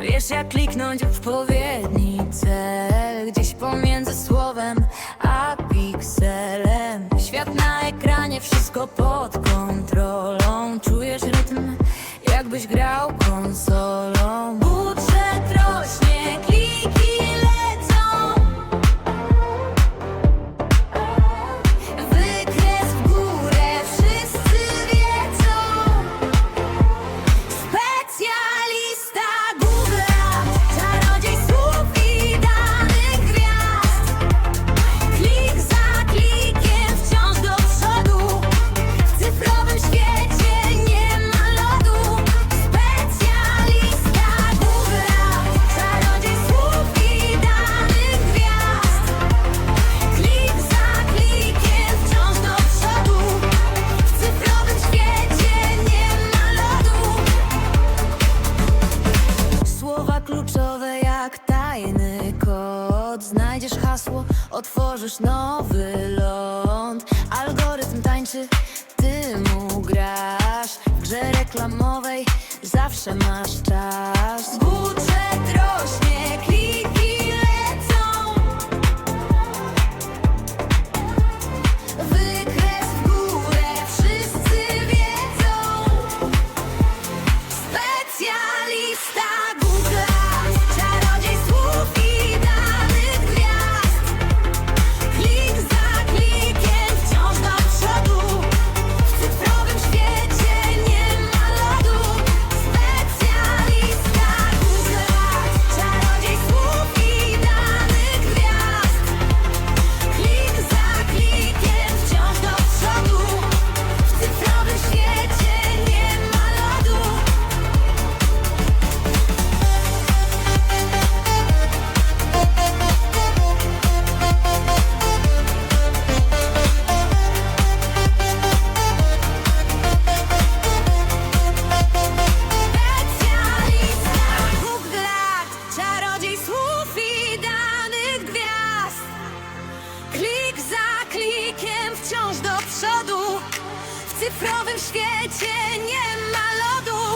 Wiesz jak kliknąć w odpowiedni cel Gdzieś pomiędzy słowem a pikselem. Świat na ekranie, wszystko pod kontrolą. Czujesz rytm, jakbyś grał konsolą. Znajdziesz hasło, otworzysz nowy ląd. Algorytm tańczy, ty mu grasz. W grze reklamowej zawsze masz czas. Zbudź cyfrowym świecie nie ma lodu.